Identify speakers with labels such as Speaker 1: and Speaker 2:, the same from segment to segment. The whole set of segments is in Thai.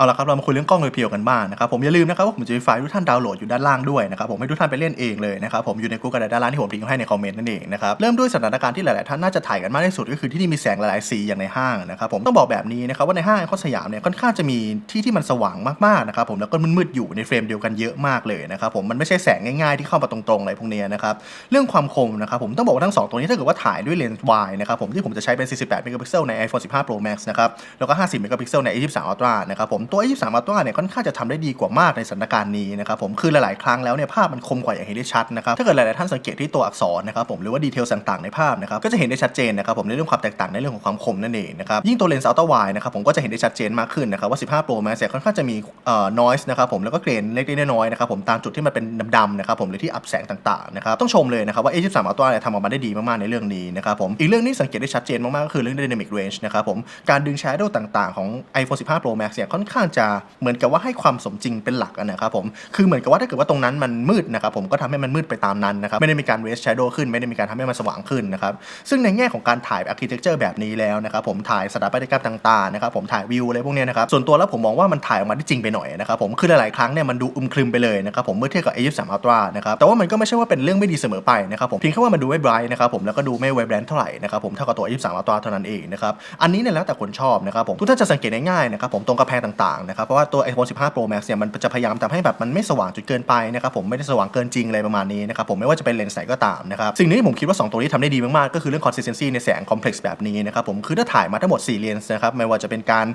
Speaker 1: เอาละครับเรามาคุยเรื่องกล้องเลยเพียวกันบ้างนะครับผมอย่าลืมนะครับว่าผมจะมีไฟล์ทุกท่านดาวน์โหลดอยู่ด้านล่างด้วยนะครับผมให้ทุกท่านไปเล่นเองเลยนะครับผมอยู่ใน Google ด้านล่างที่ผมทิ้งไว้ให้ในคอมเมนต์นั่นเองนะครับเริ่มด้วยสถานการณ์ที่หลาย ๆ ท่านน่าจะถ่ายกันมากที่สุดก็คือที่นี่มีแสงหลาย ๆ สีอย่างในห้างนะครับผมต้องบอกแบบนี้นะครับว่าในห้างไอคอนสยามเนี่ยค่อนข้างจะมีที่ที่มันสว่างมาก ๆ นะครับผมแล้วก็มืด ๆ อยู่ในเฟรมเดียวกันเยอะมากเลยนะครับผมมันไม่ใช่แสงง่าย ๆ ที่เข้ามาตรงๆอะไรพวกนี้นะครับเรื่องความคมนะครับผมต้องบอกว่าทั้งสองตัวนี้ถ้าเกิดว่าถ่ายด้วยเลนส์วายนะครับผมที่ผมจะใช้เป็น 48เมกะพิกเซลใน iPhone 15 Pro Max นะครับแล้วก็ 50เมกะพิกเซลใน A23 Ultra นะครับผมตัว A23 Ultra เนี่ยค่อนข้างจะทำได้ดีกว่ามากในสถานการณ์นี้นะครับผมคือหลาย ๆ ครั้งแล้วเนี่ยภาพมันคมกว่าอย่างเห็นได้ชัดนะครับถ้าเกิดหลาย ๆ ท่านสังเกตที่ตัวอักษรนะครับผมหรือว่าดีเทลต่างๆในภาพนะครับก็จะเห็นได้ชัดเจนนะครับผมในเรื่องความแตกต่างในเรื่องของความคมนั่นเองนะครับยิ่งตัวเลนส์ Ultra Wide นะครับผมก็จะเห็นได้ชัดเจนมากขึ้นนะครับว่า 15 Pro Max เนี่ยค่อนข้างจะมีเอ่อ noise นะครับผมแล้วก็เกรนเล็กๆน้อยๆนะครับผมตามจุดที่มันเป็นดำๆนะครับผมหรือที่อับแสงต่างๆนะครับต้องชมเลยนะครับว่า A23 Ultra เนี่ยทำออกมาได้ดีมากๆในเรื่องนี้นะครับผมอีกเรื่องนี้สังเกตได้ชัดเจนมากๆก็คือเรื่อง dynamic range นะครับผมการดึง shadow ต่างๆของ iPhone 15 Pro Max เนี่ยค่อนข้างางจะเหมือนกับว่าให้ความสมจริงเป็นหลักนะครับผมคือเหมือนกับว่าถ้าเกิดว่าตรงนั้นมันมืดนะครับผมก็ทำให้มันมืดไปตามนั้นนะครับไม่ได้มีการ raise shadow ขึ้นไม่ได้มีการทำให้มันสว่างขึ้นนะครับซึ่งในแง่ของการถ่าย architecture แบบนี้แล้วนะครับผมถ่ายสถาปัตยกรรมต่างๆนะครับผมถ่ายวิวอะไรพวกนี้นะครับส่วนตัวแล้วผมมองว่ามันถ่ายออกมาได้จริงไปหน่อยนะครับผมคือหลายๆครั้งเนี่ยมันดูอึมครึมไปเลยนะครับผมเมื่อเทียบกับ A23 Ultra นะครับแต่ว่ามันก็ไม่ใช่ว่าเป็นเรื่องไม่ดีเสมอไปนะครับผมเพียงแค่ว่ามันดูไม่ bright นะครับผมแล้วก็ดูไม่ vibrant เท่าไหร่นะครับผมเท่ากับตัว A23 Ultra เท่านั้นเองนะครับอันนี้เนี่ยแล้วแต่คนชอบนะครับผมทุกท่านจะสังเกตง่ายๆนะครับผมตรงกระแพงต่างๆนะครับ เพราะว่าตัว iPhone 15 Pro Max เนี่ยมันจะพยายามทำให้แบบมันไม่สว่างจนเกินไปนะครับผมไม่ได้สว่างเกินจริงอะไรประมาณนี้นะครับผมไม่ว่าจะเป็นเลนส์ไหนก็ตามนะครับสิ่งนึงที่ผมคิดว่า 2 ตัวนี้ทำได้ดีมากๆ ก็คือเรื่อง consistency ในแสง complex แบบนี้นะครับผมคือถ้าถ่ายมาทั้งหมด4เลนส์นะครับไม่ว่าจะเป็นการ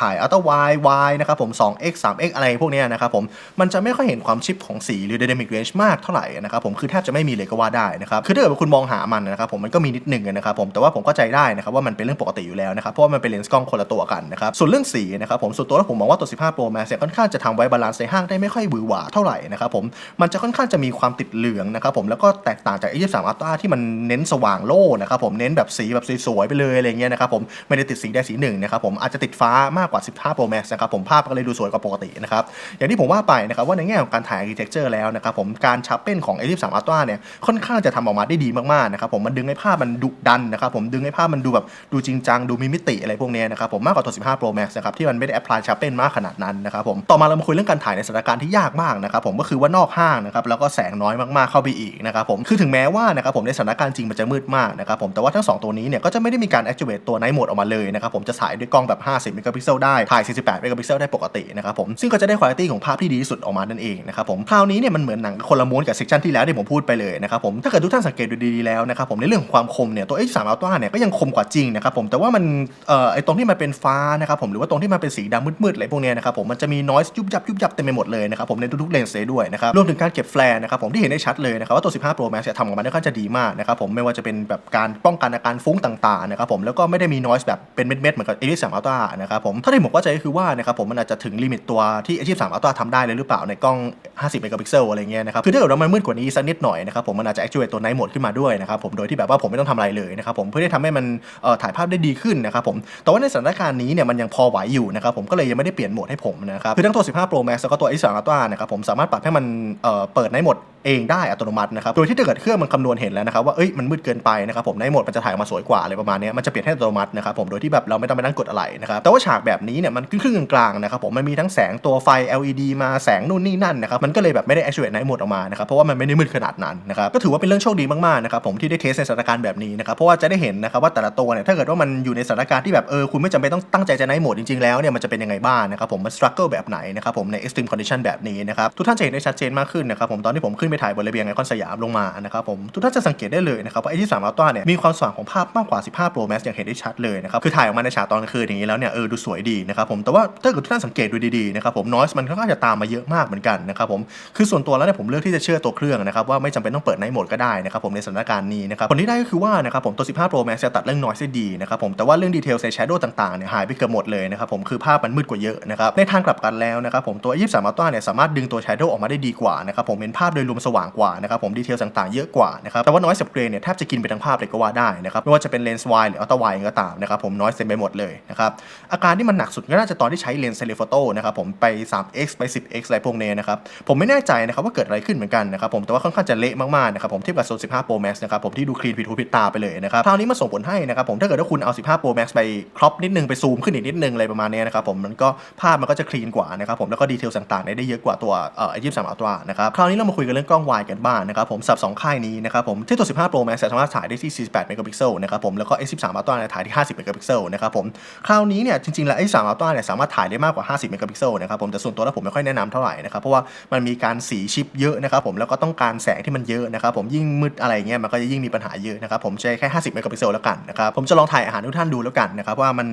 Speaker 1: ถ่าย ultra wide wide นะครับผม 2x 3x อะไรพวกนี้นะครับผมมันจะไม่ค่อยเห็นความชิปของสีหรือ dynamic range มากเท่าไหร่นะครับผมคือแทบจะไม่มีเลยก็ว่าได้นะครับคือถ้าเกิดคุณมองหามันนะครับผมมันก็มีนิดหนึ่งนะครับผมแต่ว่าผมเข้าใจได้นะครับว่ามันเป็นเรื่องปกติอยู่แล้วนะครับเพราะว่ามันเป็นเลนส์กล้องคนละตัวกันนะครับส่วนเรื่องสีนะครับผมส่วนตัวแล้วผมมองว่าตัว 15 Pro Max เนี่ยค่อนข้างจะทำไว้บาลานซ์ในห้างได้ไม่ค่อยหวือหวาเท่าไหร่นะครับผมมันจะค่อนข้างจะมีความติดเหลืองนะครับผมแล้วก็แตกต่างจาก A23 Ultra ที่มันเน้นสว่างโล่นะครับผมเน้นแบบสีแบบสวยๆไปเลยอะไรเงี้ยนะครับผมไม่ได้ติดสีใดสีหนึ่งนะครับผมอาจจะติดฟ้ามากกว่า 15 Pro Max นะครับผมภาพก็เลยดูสวยกว่าปกตินะครับอย่างที่ผมว่าไปนะครับว่าในแง่ของการถ่าย architecture แล้วนะครับผมการชับเป็นของ A23 Ultra เนี่ยค่อนข้างจะทำออกมาได้ดีมากๆนะครับผมมันดึงให้ภาพมันดุดันนะครับผมดึงให้ภาพมันดูแบบดูจริงจังดูมีมิติอะไรพวกนี้นะครับผมมากกว่าตัว 15 Pro Max นะครับที่มันไม่ได้ apply ชับเป็นมากขนาดนั้นนะครับผมต่อมาเรามาคุยเรื่องการถ่ายในสถานการณ์ที่ยากมากนะครับผมก็คือว่านอกห้างนะครับแล้วก็แสงน้อยมากๆเข้าไปอีกนะครับผมคือถึงแม้ว่านะครับผมในสถานการณ์จริงมันจะมืดมากนะครับผมแต่ว่าทั้งสองตัวนี้เนี่ยก็จะไม่ได้มีการ activate ตัว night mode ออกมาเลยนะครับผมจะถ่ายด้วยกล้องแบบ 50 เมกะพิกเซลได้ถ่าย 48 เมกะพิกเซลได้ปกตินะครับผมซึ่งก็จะได้คุณภาพของภาพที่ดีที่สุดออกมานั่นเองนะครับผมคราวนี้เนี่ยมันเหมือนหนังคนละม้วนกับเซกชันที่แล้วที่ผมพูดไปเลยนะครับผมถ้าเกิดทุกท่านสังเกตดูดีๆแล้วนะครับผมในเรื่องของความคมเนี่ยตัว H3 Ultra เนี่ยก็ยังคมกว่าจริงนะครับผมแต่ว่ามันเอ่อไอตรงที่มันเป็นฟ้านะครับผมหรือว่าตรงที่มันเป็นสีดำมืดๆอะไรพวกนี้นะครับผมมันจะมี noise ยุบยับยุบยับเต็มไปหมดเลยนะครับผมในทุกๆเลนส์เลยด้วยนะครับรวมถึงการเก็บแฟลร์นะครับผมที่เห็นได้ชัดเลยนะครับว่าตัว 15 Pro Max เนี่ยทำออกมาได้ค่อนข้างจะดีมากนะครับผมไม่ว่าจะเป็นแบบการป้องกันอาการฟุ้งต่างๆนะครับผมแล้วก็ไม่ได้มี noise แบบเป็นเม็ดๆเหมือนกับ A23 Ultra นะครับผมเท่าที่ผมเข้าใจก็คือว่านะครับผมมันอาจจะถึงลิมิตตัวที่ A23 Ultra ทำได้เลยหรือเปล่าในกล้อง 50 เมกะพิกเซลอะไรเงี้ยนะครับคือถ้าเกิดว่ามันมืดกว่านี้สักนิดหน่อยนะครับผมมันอาจจะ activate ตัว night mode ขึ้นมาด้วยนะครับผมโดยที่แบบว่าผมไม่ต้องทำอะไรเลยนะครับผมเพื่อที่ทำให้มันเอ่อถ่ายภาพได้ดีขึ้นนะครับผมแต่ว่าในสถานการณ์นี้เนี่ยมันยังพอไหวอยู่นะครับผมก็เลยยังไม่ได้เปลี่ยนโหมดให้ผมนะครับ คือทั้งตัว 15 Pro Max แล้วก็ตัว A23 Ultra นะครับผมสามารถปรับให้มันเอ่อเปิด night mode เองได้อัตโนมัตินะครับ โดยที่ถ้าเกิดเครื่องมันคำนวณเห็นแล้วนะครับว่าเอ้ยมันมืดเกินไปนะครับผมในโหมดมันจะถ่ายออกมาสวยกว่าอะไรประมาณนี้มันจะเปลี่ยนให้อัตโนมัตินะครับผมโดยที่แบบเราไม่ต้องไปนั่งกดอะไรนะครับแต่ว่าฉากแบบนี้เนี่ยมันครึ่งกลางๆนะครับผมมันมีทั้งแสงตัวไฟ LED มาแสงนู่นนี่นั่นนะครับมันก็เลยแบบไม่ได้ activate night mode ออกมานะครับเพราะว่ามันไม่ได้มืดขนาดนั้นนะครับก็ถือว่าเป็นเรื่องโชคดีมากๆนะครับผมที่ได้เทสในสถานการณ์แบบนี้นะครับเพราะว่าจะได้เห็นนะครับว่าแต่ละตัวเนี่ยถ้าเกิดว่ามันอยู่ในสถานการณ์ที่แบบเออคุณไม่จำเป็นต้องตั้งใจจะ night mode จริงๆแล้วเนี่ยมันจะเป็นยังไงบ้างนะครับผมมัน struggle แบบไหนนะครับผมใน extreme condition แบบนี้นะครับทุกท่านจะเห็นได้ชัดเจนมากขึ้นนะครับผมตอนที่ผมขึ้นไปถ่ายบนระเบียงไอคอนสยามลงมานะครับผมทุกท่านจะสังเกตได้เลยนะครับว่าไอที่3 Ultra เนี่ยมีความสว่างของภาพมากกว่า 15 Pro Max อย่างเห็นได้ชัดเลยนะครับคือถ่ายออกมาในฉากตอนกลางคืนอย่างนี้แล้วเนี่ยเออดูสวยดีนะครับผมแต่ว่าถ้าเกิดทุกท่านสังเกตดูดีๆนะครับผม noise มันค่อนข้างจะตามมาเยอะมากเหมือนกันนะครับผมคือส่วนตัวแล้วเนี่ยผมเลือกที่จะเชื่อตัวเครื่องนะครับว่าไม่จำเป็นต้องเปิด night mode ก็ได้นะครับผมในสถานการณ์นี้นะครับผลที่ได้ก็คือว่านะครับผมตัว 15 Pro Max จะตัดเรื่อง noise ได้ดีนะครับผมแต่ว่าเรื่องดีเทลใน shadow ต่างๆเนี่ยหายไปเกือบหมดเลยนะครับผมคือภาพมันมืดกว่าเยอะนะครับในทางกลับกันแล้วนะครับผมตัว 23 Ultra เนี่ยสามารถดึงตัว shadow ออกมาได้ดีกว่านะครับผมเป็นภาพโดยรวมสว่างกว่านะครับผมดีเทลต่างๆเยอะกว่านะครับแต่ว่า noise กับ grain เนี่ยแทบจะกินไปทั้งภาพเลยก็ว่าได้นะครับไม่ว่าจะเป็นเลนส์วายหรืออัลตร้าไวก็ตามนะครับผม noise เต็มไปหมดเลยนะครับอาการที่มันหนักสุดก็น่าจะตอนที่ใช้เลนส์เซเลโฟโต้นะครับผมไป 3x ไป 10x อะไรพวกนี้นะครับผมไม่แน่ใจนะครับว่าเกิดอะไรขึ้นเหมือนกันนะครับผมแต่ว่าค่อนข้างจะเละมากๆนะครับผมเทียบกับโซน15 Pro Max นะครับผมที่ดูคลีนผิดหูผิดตาไปเลยนะครับคราวนี้มาส่งผลให้นะครับผมถ้าเกิดว่าคุณเอา 15 Pro Max ไปครอปนิดนึงไปซูมขึ้นอีกนิดนึงอะไรประมาณนี้นะครับผมมันก็ภาพมันก็จะคลีนกว่านะครับผมแล้วก็ดีเทลต่างๆได้เยอะกว่าตัวเอ่อ A23 Ultra นะครับคราวนี้เรามาคุยกันเรื่องกล้องวายกันบ้างนะครับผมสับสองค่ายนี้นะครับผมที่ตัว 15 Pro Max สามารถถ่ายได้ที่ 48 เมกะพิกเซลนะครับผมแล้วก็ A13 Ultra เนี่ยถ่ายที่ 50 เมกะพิกเซลนะครับผมคราวนี้เนี่ยจริงๆแล้ว A13 Ultra เนี่ยสามารถถ่ายได้มากกว่า 50 เมกะพิกเซลนะครับผมแต่ส่วนตัวแล้วผมไม่ค่อยแนะนำเท่าไหร่นะครับเพราะว่ามันมีการสีชิปเยอะนะครับผมแล้วก็ต้องการแสงที่มันเยอะนะครับผมยิ่งมืดอะไรเงี้ยมันก็จะยิ่งมีปัญหาเยอะนะครับผมใช้แค่ 50 เมกะพิกเซลแล้วกันนะครับผมจะลองถ่ายอาหารทุกท่านดูแล้วกันนะครับว่ามัน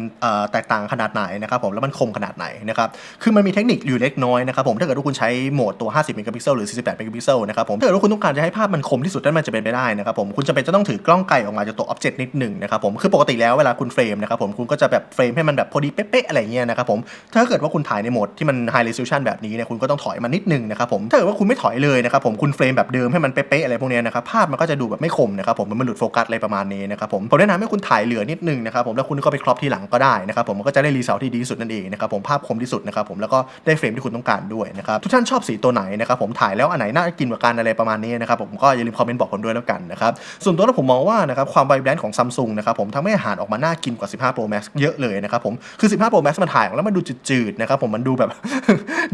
Speaker 1: แตกต่างขนาดไหนนะครับผมแล้วมันคมขนาดไหนนะครับ คือมันมีเทคนิคอยู่เล็กน้อยนะครับผมถ้าเกิดว่าคุณใช้โหมดตัว 50 เมกะพิกเซลหรือ 48 เมกะพิกเซลนะครับผมถ้าเกิดว่าคุณต้องการจะให้ภาพมันคมที่สุดนั่นมันจะเป็นไปได้นะครับผมคุณจำเป็นจะต้องถือกล้องไกลออกมาจากตัวอ็อบเจกต์นิดหนึ่งนะครับผมคือปกติแล้วเวลาคุณเฟรมนะครับผมคุณก็จะแบบเฟรมให้มันแบบพอดีเป๊ะๆอะไรเงี้ยนะครับผมถ้าเกิดว่าคุณถ่ายในโหมดที่มัน high resolution แบบนี้เนี่ยคุณก็ต้องถอยมานิดนึงนะครับผมถ้าเกิดว่าคุณไม่ถอยเลยนะครับผมคุณเฟรมแบบเดิมให้มันเป๊ะๆอะไรพวกเนี้ยนะครับภาพมันก็จะดูแบบไม่คมนะครับผมมันหลุดโฟกัสอะไรประมาณนี้นะครับผมผมแนะนำให้คุณถ่ายเหลือนิดนึงนะครับผมแล้วคุณก็ไปครอปทีหลังก็ได้นะครับผมมันก็จะได้รีเซลที่ดีที่สุดนั่นเองนะครับผมภาพคมที่สุดนะครับผมแล้วก็ได้เฟรมที่คุณต้องการด้วยนะครับทุกท่านชอบสีตัวไหนนะครับผมถ่ายแล้วอันไหนน่ากินกว่ากันอะไรประมาณนี้นะครับผมก็อย่าลืมคอมเมนต์บอกผมด้วยแล้วกันนะครับส่วนตัวแล้วผมมองว่านะครับความไวแบรนด์ของซัมซุงนะครับผมทำให้อาหารออกมาน่ากินกว่า 15 Pro Max เยอะเลยนะครับผมคือ 15 Pro Max มันถ่ายแล้วมันดูจืดๆนะครับผมมันดูแบบ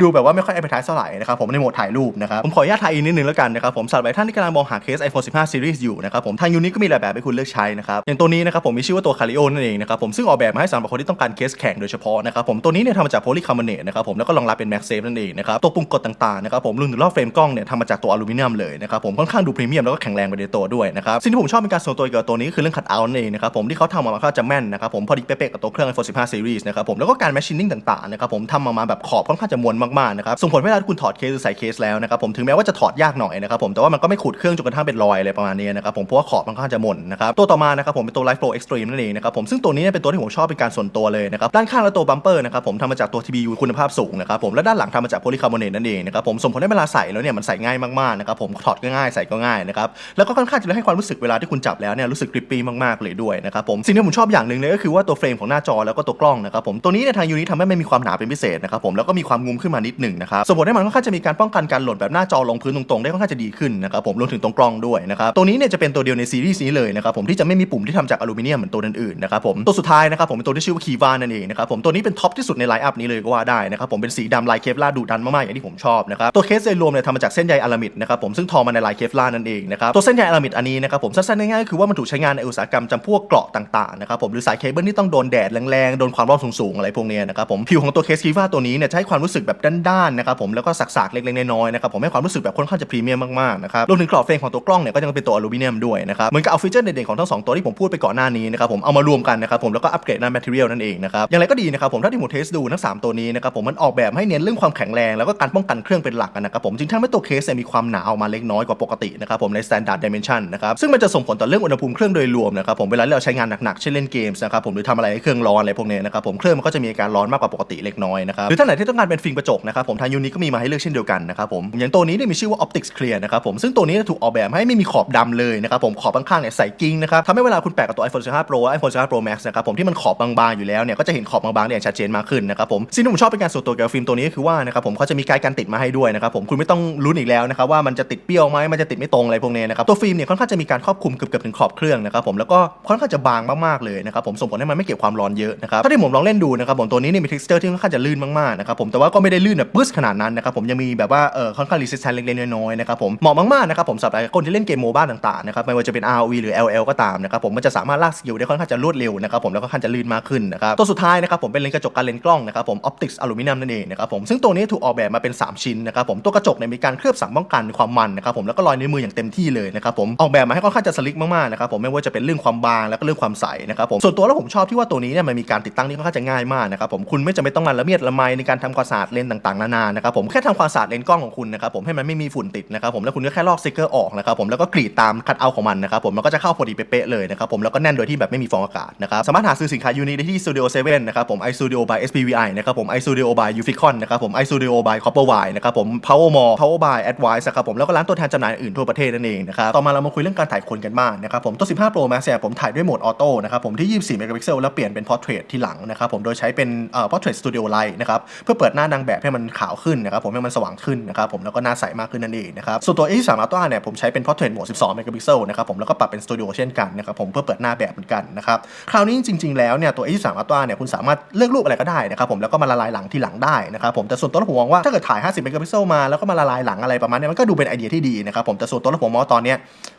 Speaker 1: ดูแบบว่าไม่ค่อย appetite เท่าไหร่นะครับผมในโหมดถ่ายรูปนะครับผมขออนุญาตถ่ายอีกนิดนึงแล้วกันนะครับผมสำหรับท่านที่กำลังมองหาเคส iPhone 15 Series อยู่นะครับผมทางยูนิก็มีหลายแบบให้คุณเลือกใช้นะครับอย่างตัวนี้นะครับผมมีชื่อว่าตัว Calio นั่นเองนะครับผมซึ่งออกแบบมาให้สำหรับคนที่ต้องการเคสแข็งโดยเฉพาะนะครับผมตัวนี้ี้เนี่ยทำมาจากโพลีคาร์บอเนตนะครับผมแล้วก็รองรับเป็น MagSafe นั่นเองนะครับตัวปุ่มกดต่างๆนะครับผมรวมถึงรอบเฟรมกล้องเนี่ยทำมาจากตัวอลูมิเนียมเลยนะครับผมค่อนข้างดูพรีเมียมแล้วก็แข็งแรงไปในตัวด้วยนะครับสิ่งที่ผมชอบเป็นการส่วนตัวเกี่ยวกับตัวนี้คือเรื่องคัดเอาท์นั่นเองนะครับผมที่เขาทำออกมาเขาจะแม่นนะครับผมพอดีเป๊ะๆกับตัวเครื่อง iPhone 15 Series นะครับผมแล้วก็การแมชชีนิ่งต่างๆนะครับผมทำออกมาแบบขอบค่อนข้างจะมวนมากๆนะครับส่งผลเวลาที่คุณถอดเคสหรือใส่เคสแล้วนะครับผมถึงแม้ว่าจะถอดยากหน่อยนะครับผมแต่ว่ามันก็ไม่ขูดเครื่องจนกระทั่งเป็นรอยอะไรประมาณนี้นะครับผมเพราะว่าขอบค่อนข้างจะมนนะครับตัวต่อมานะครับผมเป็นตัว Life Pro Extreme นั่นเองนะครับผมซึ่งตัวนี้เนี่ยเป็นตัวที่ผมชอบเป็นการส่วนตัวเลยนะครับด้านข้างและตัวบัมเปอร์นะครับับผมทำมาจากตัว TPU คุณภาพสูงนะครับผมและด้านหลังทำมาจากโพลีคาร์บอเนตนั่นเองนะครับผมส่งผลให้เวลาใส่แล้วเนี่ยมันใส่ง่ายมากๆนะครับผมถอดก็ง่ายใส่ก็ง่ายนะครับแล้วก็ค่อนข้างจะให้ความรู้สึกเวลาที่คุณจับแล้วเนี่ยรู้สึกกริปปี้มากๆเลยด้วยนะครับผมสิ่งที่ผมชอบอย่างหนึ่งเลยก็คือว่าตัวเฟรมของหน้าจอแล้วก็ตัวกล้องนะครับผมตัวนี้เนี่ยทางยูนิทำให้มันมีความหนาเป็นพิเศษนะครับผมแล้วก็มีความงุ้มขึ้นมานิดหนึ่งนะครับส่งผลให้มันค่อนข้างจะมีการป้องกันการหล่นแบบหน้าจอลงพื้นตรงๆได้ค่อนข้างจะดีขึ้นนะครับผมรวมถึงตรงกล้องด้วยนะครับตัวนี้เนี่ยจะเป็นตัวเดียวในซีรีส์นี้เลยนะครับผมที่จะไม่มีปุ่มที่ทำจากอลูมิเนียมเหมือนตัวอื่นๆนะครับผมตัวสุดท้ายนะครับผมเป็นตัวที่ชื่อว่าคีวานั่นเองนะครับผมตัวนี้เป็นท็อปที่สุดในไลน์อัพนี้เลยก็ว่าได้นะครับผมเป็นสีดำลายเคฟลาดุดันมากๆอย่างที่ผมชอบนะครับตัวเคสโดยรวมเนี่ยทำมาจากเส้นใยอะลามิดนะครับผมซึ่งทอมาในลายเคฟลานั่นเองนะครับตัวเส้นใยอะลามิดอันนี้นะครับผมสั้นๆง่ายๆคือว่ามันถูกใช้งานในอุตสาหกรรมจำพวกเกราะต่างๆนะครับผมหรือสายเคเบิลที่ต้องโดนแดดแรงๆโดนความร้อนสูงๆอะไรพวกเนี้ยนะครับผมผิวของตัวเคสคีวาตัวนี้เนี่ยจะให้ความรู้สึกแบบด้านๆนะครับผมแล้วก็สักๆเล็กๆน้อยๆนะครับผมให้ความรู้สึกแบบค่อนข้างจะพรีเมียมมากๆนะครับรวมถึงกรอบเฟรมของตัวกล้องเนี่ยก็ยังเป็นตัวอลูมิเนียมด้วยนะครับเหมือนกับเอาฟีเจอร์เด่นๆของทั้งสองตัวที่ผมพูดไปก่อนหน้านี้นะครับผมเอามารวมกันนะครับผมแล้วก็อัปเกรดด้าแมทเทียลนั่นเองนะครับอย่างไรก็ดีนะครับผมถ้าที่ผมเทสสดูทั้งสามตัวนี้นะครับผมมันออกแบบให้เน้นเรื่องความแข็งแรงแล้วก็การป้องกันเครื่องเป็นหลักนะครับผมจึงทำให้ตัวเคสมีความหนาออกมาเล็กน้อยกว่าปกตินะครับผมใน standard dimension นะครับซึ่งมันจะส่งผลต่อเรื่องอุณหภูมิเครื่องโดยรวมนะครับผมเวลาเราใช้งานหนักๆเช่นเล่นเกมส์นะครับผมหรือทำอะไรให้เครื่องร้อนอะไรพวกนี้นะครับผมเครื่องมันก็จะมีการร้อนมากกว่าปกติเล็กน้อยนะครับหรือท่านไหนที่ต้องการเป็นฟิล์มกระจกนะครับผมทางยูนิก็มีมาให้เลือกเช่นเดียวกันนะครับผมอย่างตัวนี้เนี่ยมีชื่อว่า Optics Clear นะครับผมซึ่งตัวนี้ถูกออกแบบให้ไม่มีขอบดำเลยนะครับผมขอบข้างๆเนี่ยใสกิ้งนะครับทำให้เวลาคุณแปะกับตัว iPhone 15 Pro iPhone 15 Pro Max นะครับผมที่มันขอบบางๆอยู่แล้วเนี่ยก็จะเห็นขอบบางๆได้อย่างชัดเจนมากขึ้นนะครับผมสิ่งที่ผมชอบเป็นการส่วนตัวเกี่ยวกับฟิล์มตัวนี้ก็คือว่านะครับผมเขาจะมีไกด์การติดมาให้ด้วยนะครับผมคุณไม่ต้องลุ้นอีกแล้วนะครับว่ามันจะติดเปรี้ยวไหมมันจะติดไม่ตรงอะไรพวกนี้นะครับตัวฟิล์มเนี่ยค่อนข้างจะมีการครอบคลุมเกือบๆถึงขอบเครื่องนะครับผมแล้วก็ค่อนข้างจะบางมากๆเลยนะครับผมส่งผลให้มันไม่เก็บความร้อนเยอะนะครับถ้าที่ผมลองเล่นดูนะครับผมตัวนี้เนี่ยมี texture ที่ค่อนข้างจะลื่นมากๆนะครับผมแต่ว่าก็ไม่ได้ลื่นแบบปึ๊สขนาดนั้นนะครับผมยังมีแบบว่าเออค่อนข้าง resistance เล็กๆน้อยๆนะครับผมเหมาะมากๆนะครับผมสำหรับคนที่เล่นเกมโมบ้าต่างๆนะครับไม่ว่าจะเป็น ROV หรือ LL ก็ตามนะครับผมมันจะสามารถลากสกิลได้ค่อนข้างจะรวดเร็วนะครับผมแล้วก็ค่อนข้างจะลื่นมากขึ้นนะครับตัวสุดท้ายนะครับผมเป็นเลนกระจกการเลนกล้องนะครับผม optics อลูมิเนียมนั่นเองนะครับผมซึ่งตัวนี้ถูกออกแบบมาเป็น 3 ชิ้นนะครับผมตัวกระจกเนี่ยมีการเคลือบสังป้องกันความมันนะครับผมแล้วก็รอยนิ้วมืออย่างเต็มที่เลยนะครับผมออกแบบมาให้ค่อนข้างจะสลิกมากๆนะครับผมไม่ว่าจะเป็นเรื่องความบางแล้วก็เรื่องความใสนะครับผมส่วนตัวแล้วผมชอบที่ว่าตัวนี้เนี่ยมันมีการติดตั้งที่ค่อนข้างจะง่ายมากนะครับผมคุณไม่จำเป็นต้องมาละเมียดละไมในการทำความสะอาดเลนต่างๆนานานะครับผมแค่ทำความสะอาดเลนกล้องของคุณนะครับผมให้มันไม่มีฝุ่นติดนะครับผมแล้วคุณก็แค่ลอกสติกเกอร์ออกนะครับผมแล้วก็กรีดตามคัดเอาของมันนะครับผมมันก็จะเข้าพอดีเป๊ะๆเลยนะครับผมแล้วก็แน่นโดยที่แบบไม่มีฟองอากาศนะครับสามารถหาซื้อสินค้ายูนิได้ที่ Studio 7นะครับผม iStudio by SPVI นะครับผม iStudio by Uficon นะครับผม iStudio by Copperwire นะครับผม Powermall Power by Advice นะครับผมแล้วก็ร้านตัวแทนจำหน่ายอื่นทั่วประเทศนั่นเองนะครับต่อมาเรามาคุยเรื่องการถ่ายคนกันบ้างนะครับผมตัว 15 Pro Max เนี่ยผมถ่ายด้วยโหมดออโต้นะครับผมที่ 24 เมกะพิกเซลแล้วเปลี่ยนเป็น Portrait ที่หลังนะครับผมโดยใช้เป็นเอ่อ Portrait Studio Light นะครับเพื่อเปิดหน้านางแบบให้มันขาวขึ้นนะครับผมให้มันสว่างขึ้นนะครับผมแล้วก็หน้าใสมากขึ้นนั่นเองนะครับส่วนตัว A3 Ultra เนี่ยผมใช้เป็น Portrait โหมด 12 เมกะพิกเซลนะครับผมแล้วก็ปรับเป็น Studio เช่นกันนะครับผมเพื่อเปิดหน้าแบบเหมือนกันนะครับคราวนี้จริง ๆแล้วเนี่ยตัว A3 Ultra เนี่ยคุณสามารถเลือกรูปอะไรก็ได้นะครับผมแล้วก็มาละลายหลังทีหลังได้นะครับผมแต่ส่วนตัวผมมองว่าถ้าเกิดถ่าย 50 เมกะพิกเซลมาแล้วก็มาละลายหลังอะไรประมาณนี้มันก็ดูเป็นไอเดียที่ดีนะครับผมแต่ส่วนตัวผมมองตอนนี้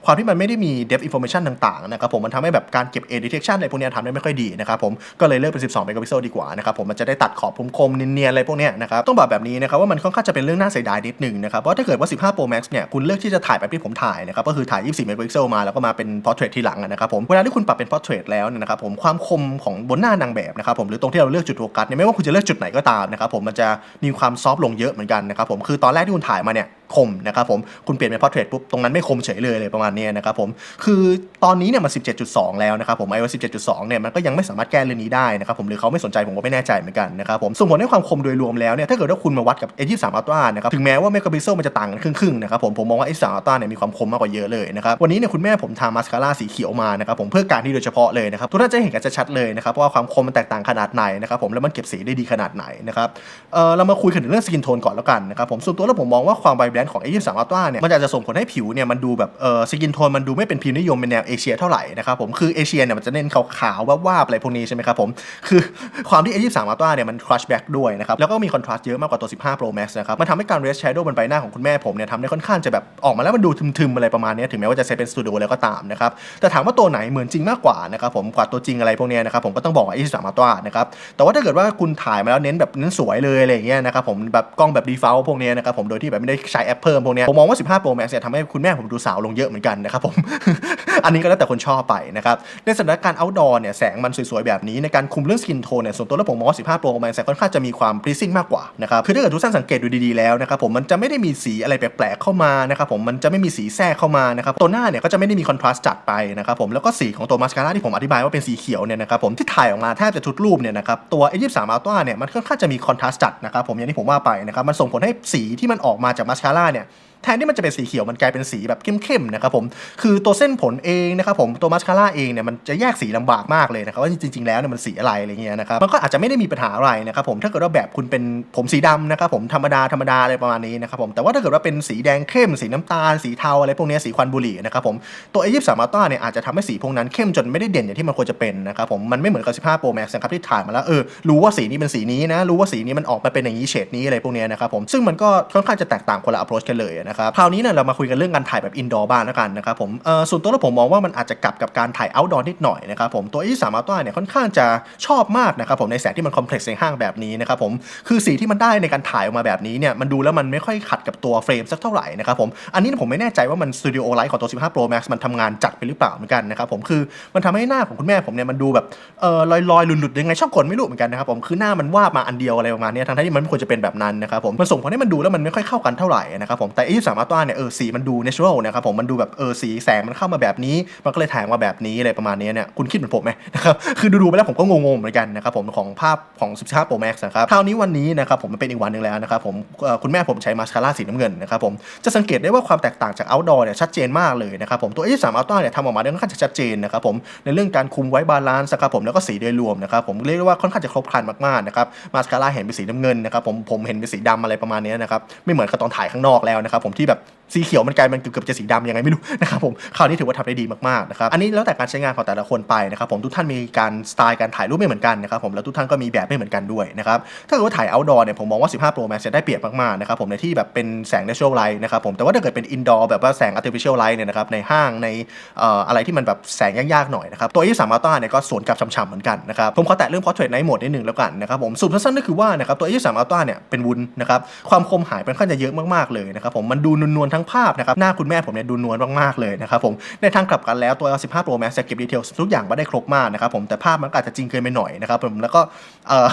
Speaker 1: ความที่มันไม่ได้มี depth information ต่างๆนะครับผมมันทำให้แบบการเก็บ edge detection อะไรพวกนี้ทำได้ไม่ค่อยดีนะครับผมก็เลยเลือกเป็น 12 เมกะพิกเซลดีกว่านะครับผมมันจะได้ตัดขอบคมๆเนียนๆอะไรพวกนี้นะครับต้องบอกแบบนี้นะครับว่ามันค่อนข้างจะเป็นเรื่องน่าเสียดายนิดนึงนะครับเพราะถ้าเกิดว่า 15 Pro Max เนี่ยคุณเลือกที่จะถ่ายแบบที่ผมถ่ายนะครับก็คือถ่าย 24 เมกะพิกเซลมาแล้วก็มาเป็น portrait ทีหลังนะครับผมเวลาที่คุณปรับเป็น portrait แล้วนะครับผมความคมของบนหน้านางแบบนะครับผมหรือตรงที่เราเลือกจุดโฟกัสเนี่ยไม่ว่าคุณจะเลือกจุดไหนก็ตามนะครับผมมันจะมีความซอฟต์ลงเยอะเหมือนกันนะครับผมคือตอนแรกที่คุณถ่ายมาเนี่ย คมนะครับผมคุณเปลี่ยนเป็น portrait ปุ๊บตรงนั้นไม่คมเฉยเลยเลยประมาณนี้นะครับผมคือตอนนี้เนี่ยมัน 17.2 แล้วนะครับผม iOS 17.2 เนี่ยมันก็ยังไม่สามารถแก้เรื่องนี้ได้นะครับผมหรือเขาไม่สนใจผมก็ไม่แน่ใจเหมือนกันนะครับผมส่งผลให้ความคมโดยรวมแล้วเนี่ยถ้าเกิดว่าคุณมาวัดกับ A23 Ultra นะครับถึงแม้ว่าเมกะพิกเซมันจะต่างกันครึ่งๆนะครับผมผมมองว่า A23 Ultra เนี่ยมีความคมมากกว่าเยอะเลยนะครับวันนี้เนี่ยคุณแม่ผมทามาสคาร่าสีเขียวมานะครับผมเพื่อการที่โดยเฉพาะเลยนะครับทุกท่านจะเห็นกันชัดเลยนะครับว่าความคมมันแตกต่างขนาดไหนนะครับผมแล้วมันเก็บสีได้ดีขนาดไหนนะครับเออเรามาคุยกันถึงเรื่องสกินโทนก่อนแล้วกันนะครับผมส่วนตัวแล้วผมมองว่าความไวแบรนด์ของ A23 Ultra เนี่ยมันอาจจะส่งผลให้ผิวเนี่ยมันดูแบบเออสกินโทนมันดูไม่เป็นพิมพ์นิยมเป็นแนวเอเชียเท่าไหร่นะครับผมคือเอเชียเนี่ยมันจะเน้นขาวๆวาบๆอะไรพวกนี้ใช่ไหมครับผมคือความที่ A23 Ultra เนี่ยมัน crush back ด้วยนะครับแล้วก็มีคอนทราสต์เยอะมากกว่าตัว 15 Pro Max นะครับมันทำให้การ res shadow บนใบหน้าของคุณแม่ผมเนี่ยทำได้ค่อนข้างจะแบบออกมาแล้วมันดูทึมๆอะไรประมาณนี้ถึงแม้ว่าจะเซตเป็นสตูดิโอแล้วก็ตามนะครับแต่ถามว่าตัวไหนเหมือนจริงมากกว่านะครับผมกว่าตัวจริงอะไรพวกนี้นะครับผมก็ต้องบอกว่า A23 Ultra นะครับแต่ว่าถ้าเกิดว่าคุณถ่ายมาแล้วเน้นแบบเน้นสวยเลยอะไรอย่างเงี้ยนะครับผมแบบกล้องแบบ default พวกนี้นะครับผมโดยที่แบบไม่ได้ใช้แปเพิ่มพวกนี้ผมมองว่า 15 Pro Max เนี่ยทำให้คุณแม่ผมดูสาวลงเยอะเหมือนกันนะครับผม อันนี้ก็แล้วแต่คนชอบไปนะครับ ในสถานการณ์ outdoor เนี่ยแสงมันสวยๆ แบบนี้ในการคุมเรื่องสกินโทนเนี่ยส่วนตัวแล้วผมมองว่า 15 Pro Max ค่อนข้างจะมีความ pleasing มากกว่านะครับคือถ้าเกิดทุกท่านสังเกตดูดีๆแล้วนะครับผมมันจะไม่ได้มีสีอะไรแปลกๆเข้ามานะครับผมมันจะไม่มีสีแทรกเข้ามานะครับตัวหน้าเนี่ยก็จะไม่ได้มีคอนทราสต์จัดไปนะครับผมแล้วก็สีของตัวมาสคาร่าที่ผมอธิบายว่าเป็นสีเขียวเนี่ยนะครับผมที่ถ่ายออกมาแทบจะทุกรูปเนี่ยนะครับตัว A23 Ultra เนี่ยมันค่อนข้างจะมีคอนทราสต์จัดนะครับผมอย่างที่ผมว่าไปนะครับมันส่งผลให้สีที่มันออกมาจากมาสคาร่าเนี่ย แทนที่มันจะเป็นสีเขียวมันกลายเป็นสีแบบเข้มๆนะครับผมคือตัวเส้นผลเองนะครับผมตัวมาสคาร่าเองเนี่ยมันจะแยกสีลำบากมากเลยนะครับว่าจริงๆแล้วเนี่ยมันสีอะไรอะไรเงี้ยนะครับมันก็อาจจะไม่ได้มีปัญหาอะไรนะครับผมถ้าเกิดว่าแบบคุณเป็นผมสีดำนะครับผมธรรมดาธรรมดาอะไรประมาณนี้นะครับผมแต่ว่าถ้าเกิดว่าเป็นสีแดงเข้ม สีน้ำตาลสีเทาอะไรพวกนี้สีควันบุหรี่นะครับผมตัว A23 Ultra เนี่ยอาจจะทำให้สีพวกนั้นเข้มจนไม่ได้เด่นอย่างที่มันควรจะเป็นนะครับผมมันไม่เหมือนกับ 15 Pro Max นะครับที่ถ่ายมาแล้วเออรู้ว่าสีนี้เป็นสีนี้นะรู้ว่าสีนี้มันออกมาเป็นอย่างนี้เฉดนี้อะไรพวกนี้นะครับผมซึ่งมันก็ค่อนข้างจะแตกต่างคนละ approach กันเลยนะครับคราวนี้เนี่ยเรามาคุยกันเรื่องการถ่ายแบบ indoor บ้างแล้วกันนะครับผมเออส่วนตัวแล้วผมมองว่ามันอาจจะกลับกับการถ่าย outdoor นิดหน่อยนะครับผมตัว A23 Ultra เนี่ยค่อนข้างจะชอบมากนะครับผมในแสงที่มันคอมเพล็กซ์ในห้างแบบนี้นะครับผมคือสีที่มันได้ในการถ่ายออกมาแบบนี้เนี่ยมันดูแล้วมันไม่ค่อยขัดกับตัวเฟรมสักเท่าไหร่นะครับผมอันนี้ผมไม่แน่ใจว่ามัน Studio Light ของตัว 15 Pro Max มันทำงานจัดไปหรือเปล่าเหมือนกันนะครับผมคือมันทำให้หน้าของคุณแม่ผมเนี่ยมันดูแบบเออลอยๆหลุดๆยังไงชอบกลไม่รู้เหมือนกันนะครับผมคือหน้ามันวาบมาอันเดียวอะไรประมาณนี้ทั้งที่มันไม่ควรจะเป็นแบบนั้นนะครับผมมันส่งผลให้มันดูแล้วมันไม่ค่อยเข้ากันเท่าไหร่นะครับผมแต่ A23 Ultra เนี่ยเออสีมันดู natural นะครับผมมันดูแบบเออสีแสงมันเข้ามาแบบนี้ มันก็เลยถ่ายมาแบบนี้อะไรประมาณนี้เนี่ยคุณคิดเหมือนผมไหมนะครับคือดูๆไปแล้วผมก็งงๆเหมือนกันนะครับผมของภาพของ 15 Pro Max นะครับคราวนี้วันนี้นะครับผมมันเป็นอีกวันหนึ่งแล้วนะครับผมคุณแม่ผมใช้มาสคาร่าสีน้ำเงินนะครับผมจะสังเกตได้ว่าความแตกต่างจาก outdoor เนี่ยชัดเจนมากเลยนะครับผมตัว A23 Ultra เนี่ยทำออกมาได้ค่อนข้างจะชัดเจนนะครับผมในเรื่องการคุมไว้บาลานซ์นะครับผมแล้วก็สีโดยรวมนะครับผมเรียกได้ว่าค่อนข้างจะครบครันมากๆนะครับมาสคาร่าเห็นเป็นสีน้ำเงินนะครับผมผมเห็นเป็นสีดำอะไรประมาณนี้นะครับไม่เหมือนกับตอนถ่ายข้างนอกแล้วนะครับผมที่แบบสีเขียวมันกลายเป็นเกือบจะสีดำยังไงไม่รู้นะครับผมคราวนี้ถือว่าทำได้ดีมากๆนะครับอันนี้แล้วแต่การใช้งานของแต่ละคนไปนะครับผมทุกท่านมีการสไตล์การถ่ายรูปไม่เหมือนกันนะครับผมแล้วทุกท่านก็มีแบบไม่เหมือนกันด้วยนะครับถ้าเกิดว่าถ่าย outdoor เนี่ยผมมองว่า 15 Pro Max จะได้เปรียบมากๆนะครับผมในที่แบบเป็นแสง natural light นะครับผมแต่ว่าถ้าเกิดเป็น indoor แบบว่าแสง artificial light เนี่ยนะครับในห้างในเอ่ออะไรที่มันแบบแสงยากๆหน่อยนะครับตัว A3 Ultra เนี่ยก็สวนกลับฉ่ำๆเหมือนกันนะครับผมขอแตะเรื่อง portrait night mode นิดนึงแล้วกันนะครับผมสรุปสั้นๆก็คือว่านะครับตัว A3 Ultra เนี่ยเป็นวุ้นนะครับความคมหายเป็นค่อนข้างจะเยอะมากๆเลยนะครับผมมันดูนวลๆทั้งภาพนะครับหน้าคุณแม่ผมเนี่ยดูนวลมากๆเลยนะครับผมในทางกลับกันแล้วตัว15 Pro Max จะเก็บดีเทลทุกอย่างมาได้ครบมากนะครับผมแต่ภาพมันอาจจะจริงเกินไปหน่อยนะครับผมแล้วก็เออ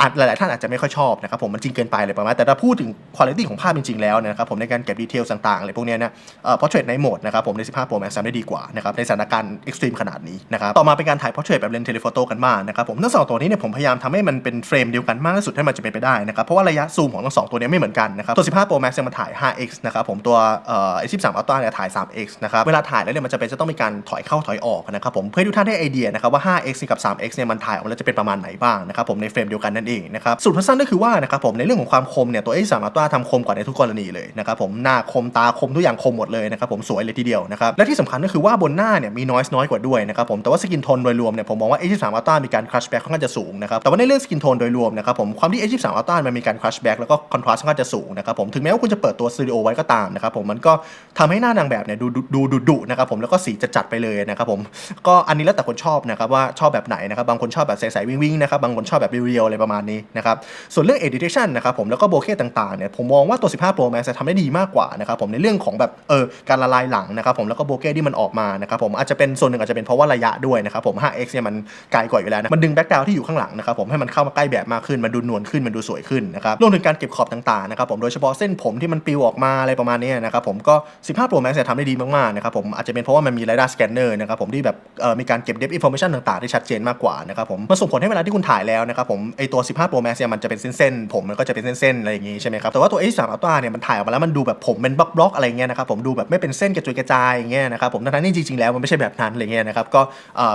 Speaker 1: อาจหลายๆท่านอาจจะไม่ค่อยชอบนะครับผมมันจริงเกินไปเลยประมาณแต่ถ้าพูดถึงคุณภาพของภาพจริงๆแล้วนะครับผมในการเก็บดีเทลต่างๆอะไรพวกเนี้ยนะเอ่อ portrait night mode นะครับผมใน 15 Pro Max ทำได้ดีกว่านะครับในสถานการณ์ extreme ขนาดนี้นะครับต่อมาเป็นการถ่าย portrait แบบเลนส์ telephoto กันบ้างนะครับผมทั้งสองตัวนี้เนี่ยผมพยายามทำให้มันเป็นเฟรมเดียวกันมากที่สุดให้มันจะเป็นไปได้นะครับเพราะว่าระยะซูมของทั้งสองตัวนี้ไม่เหมือนกันนะครับตัว 15 Pro Max จะมาถ่าย 5x นะครับผมตัวเอ่อ13 Ultra เนี่ยถ่าย 3x นะครับเวลาถ่ายแล้วเนี่ยมันจะเป็นจะต้องมีการถอยเข้าถอยออกนะครับผมเพื่อให้ทุกท่านได้ไอเดียนะครับว่า 5x กับ 3x เนี่ยมันถ่ายออกมาแล้วจะเป็นประมาณไหนบ้างนะครับผมในเฟรมเดียวกันนั่นเองนะครับสรุปสั้นก็คือว่านะครับผมในเรื่องของความคมเนี่ยตัว A3 Ultra ทำคมกว่าในทุกกรณีเลยนะครับผมหน้าคมตาคมทุกอย่างคมหมดเลยนะครับผมสวยเลยทีเดียวนะครับและที่สำคัญก็คือว่าบนหน้าเนี่ยมี noise น้อยกว่าด้วยนะครับผมแต่ว่าสกินโทนโดยรวมเนี่ยผมมองว่า A3 Ultra มีการ crush back ค่อนข้างจะสูงนะครับแต่ว่าในเรื่องสกินโทนโดยรวมนะครับผมความที่ A23 Ultra มันมีการ crush back แล้วก็ contrast ค่อนข้างจะสูงนะครับผมถึงแม้ว่าคุณจะเปิดตัวสตูดิโอไว้ก็ตามนะครับผมมันก็ทำให้หน้านางแบบเนี่ยดูดูดูดุดุนะครับผมแล้วก็สีจะจัดไปเลยนะครับผมก็อันนี้แล้วแต่คนชอบนะครับว่าชอบแบบไหนนะครับบางคนชอบแบบใสๆวิ่งๆนะครับบางคนชอบแบบเรียวๆอะไรประมาณนี้นะครับส่วนเรื่อง editation นะครับผมแล้วก็โบเก้ต่างๆเนี่ยผมมองว่าตัว 15 Pro Max จะทำได้ดีมากกว่านะครับผมในเรื่องของแบบเออการละลายหลังนะครับผมแล้วก็โบเก้ที่มันออกมานะครับผมอาจจะเป็นส่วนหนึ่งอาจจะเป็นเพราะว่าระยะด้วยนะครับผม 5x เนี่ยมันไกลกว่าอยู่แล้วนะมันดึงแบ็กกราวที่อยู่ข้างหลังนะครับผมให้มันเข้ามาใกล้แบบมากขึ้นมันดูนวลขึ้นมันดูสวยขึ้นนะครับรวมถึงการเก็บขอบต่างๆนะครับผมโดยเฉพาะเส้นผมที่มันปิวออกมาอะไรประมาณนี้นะครับผมก็ 15 Pro Max เนี่ยทำได้ดีมากๆนะครับผมอาจจะเป็นเพราะว่ามันมี radar scanner นะครับผมที่แบบมีการเก็บ depth information ต่างๆที่ชัดเจนมากกว่านะครับผมมันส่งผลให้เวลาที่คุณถ่ายแล้วนะครับผมไอตัว 15 Pro Max เนี่ยมันจะเป็นเส้นๆผมมันก็จะเป็นเส้นๆอะไรอย่างงี้ใช่ไหมครับแต่ว่าตัว A3 Ultra เนี่ยมันถ่ายออกมาแล้วมันดูแบบผมเป็นบล็อกๆอะไรเงี้ยนะครับผมดูแบบไม่เป็นเส้นกระจุยกระจายอย่างเงี้ยนะครับผมทั้งๆที่จริงๆแล้วมันไม่ใช่แบบนั้นอะไรเงี้ยนะครับก็